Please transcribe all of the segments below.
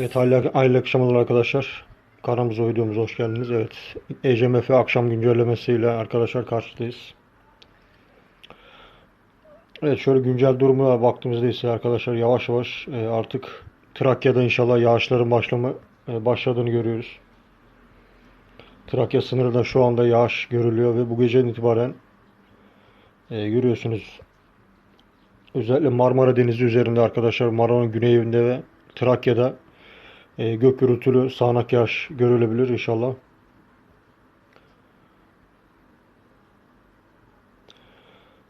Evet hayırlı, akşamlar arkadaşlar. Kanalımıza videomuza hoş geldiniz. Evet ECMF akşam güncellemesiyle arkadaşlar karşıdayız. Evet şöyle güncel durumuna baktığımızda ise arkadaşlar yavaş yavaş e, artık Trakya'da inşallah yağışların başlama e, başladığını görüyoruz. Trakya sınırında şu anda yağış görülüyor ve bu geceden itibaren e, görüyorsunuz özellikle Marmara Denizi üzerinde arkadaşlar Marmara'nın güneyinde ve Trakya'da e, gök gürültülü sağanak yağış görülebilir inşallah.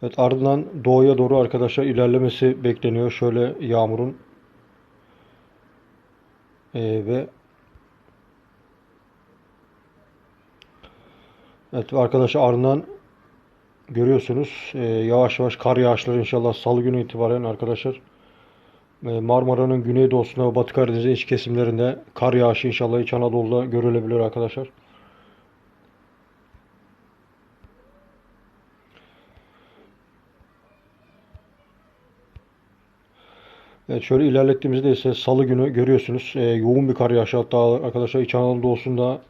Evet ardından doğuya doğru arkadaşlar ilerlemesi bekleniyor. Şöyle yağmurun E, ve Evet arkadaşlar ardından görüyorsunuz e, yavaş yavaş kar yağışları inşallah salı günü itibaren arkadaşlar Marmara'nın güneydoğusunda ve Batı Karadeniz'in iç kesimlerinde kar yağışı inşallah İç Anadolu'da görülebilir arkadaşlar. Evet şöyle ilerlettiğimizde ise salı günü görüyorsunuz e, yoğun bir kar yağışı hatta arkadaşlar İç Anadolu doğusunda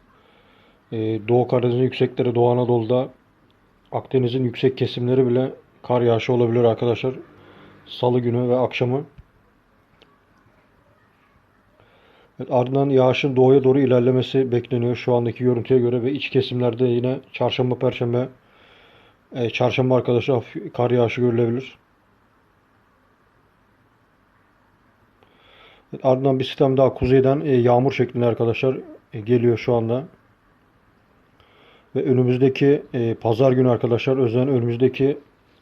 e, Doğu Karadeniz'in yüksekleri Doğu Anadolu'da Akdeniz'in yüksek kesimleri bile kar yağışı olabilir arkadaşlar. Salı günü ve akşamı. Evet, ardından yağışın doğuya doğru ilerlemesi bekleniyor şu andaki görüntüye göre ve iç kesimlerde yine çarşamba perşembe e, çarşamba arkadaşlar kar yağışı görülebilir. Evet, ardından bir sistem daha kuzeyden e, yağmur şeklinde arkadaşlar e, geliyor şu anda. Ve önümüzdeki e, pazar günü arkadaşlar özellikle önümüzdeki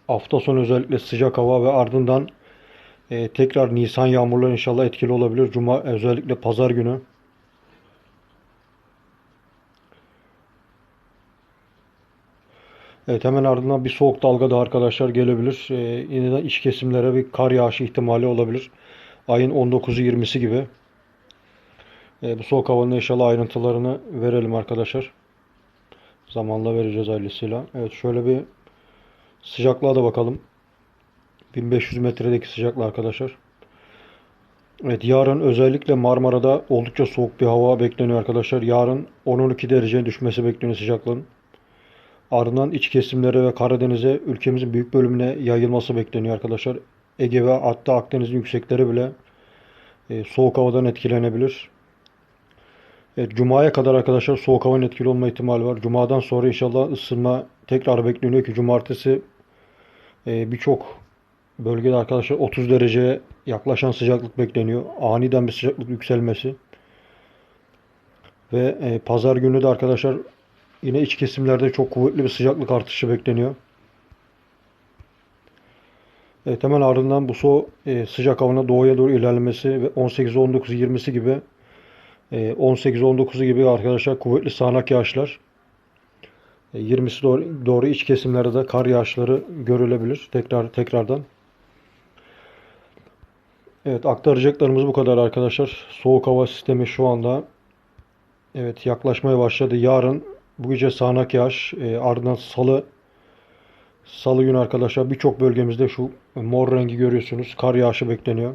hafta sonu özellikle sıcak hava ve ardından e, tekrar Nisan yağmurları inşallah etkili olabilir. Cuma özellikle pazar günü. Evet hemen ardından bir soğuk dalga da arkadaşlar gelebilir. E, yeniden iç kesimlere bir kar yağışı ihtimali olabilir. Ayın 19'u 20'si gibi. E, bu soğuk havanın inşallah ayrıntılarını verelim arkadaşlar. Zamanla vereceğiz ailesiyle. Evet şöyle bir sıcaklığa da bakalım. 1500 metredeki sıcaklık arkadaşlar. Evet yarın özellikle Marmara'da oldukça soğuk bir hava bekleniyor arkadaşlar. Yarın 10-12 dereceye düşmesi bekleniyor sıcaklığın. Ardından iç kesimlere ve Karadeniz'e ülkemizin büyük bölümüne yayılması bekleniyor arkadaşlar. Ege ve hatta Akdeniz'in yüksekleri bile e, soğuk havadan etkilenebilir. Evet, Cuma'ya kadar arkadaşlar soğuk havanın etkili olma ihtimali var. Cuma'dan sonra inşallah ısınma tekrar bekleniyor ki cumartesi e, birçok bölgede arkadaşlar 30 dereceye yaklaşan sıcaklık bekleniyor. Aniden bir sıcaklık yükselmesi. Ve e, pazar günü de arkadaşlar yine iç kesimlerde çok kuvvetli bir sıcaklık artışı bekleniyor. Evet hemen ardından bu so e, sıcak havanın doğuya doğru ilerlemesi ve 18, 19, 20'si gibi 18-19'u gibi arkadaşlar kuvvetli sağanak yağışlar. 20'si doğru, doğru iç kesimlerde de kar yağışları görülebilir tekrar tekrardan. Evet aktaracaklarımız bu kadar arkadaşlar. Soğuk hava sistemi şu anda evet yaklaşmaya başladı. Yarın bu gece sağanak yağış e, ardından salı salı günü arkadaşlar birçok bölgemizde şu mor rengi görüyorsunuz. Kar yağışı bekleniyor.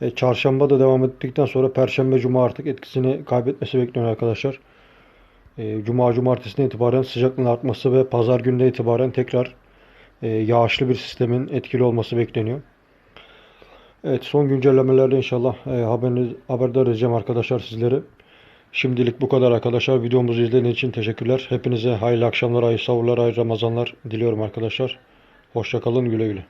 E, çarşamba da devam ettikten sonra Perşembe, Cuma artık etkisini kaybetmesi bekleniyor arkadaşlar. E, Cuma, Cumartesi'ne itibaren sıcaklığın artması ve Pazar gününe itibaren tekrar e, yağışlı bir sistemin etkili olması bekleniyor. Evet son güncellemelerde inşallah e, haberiniz, haberdar edeceğim arkadaşlar sizleri. Şimdilik bu kadar arkadaşlar. Videomuzu izlediğiniz için teşekkürler. Hepinize hayırlı akşamlar, hayırlı savurlar, hayırlı Ramazanlar diliyorum arkadaşlar. Hoşçakalın, güle güle.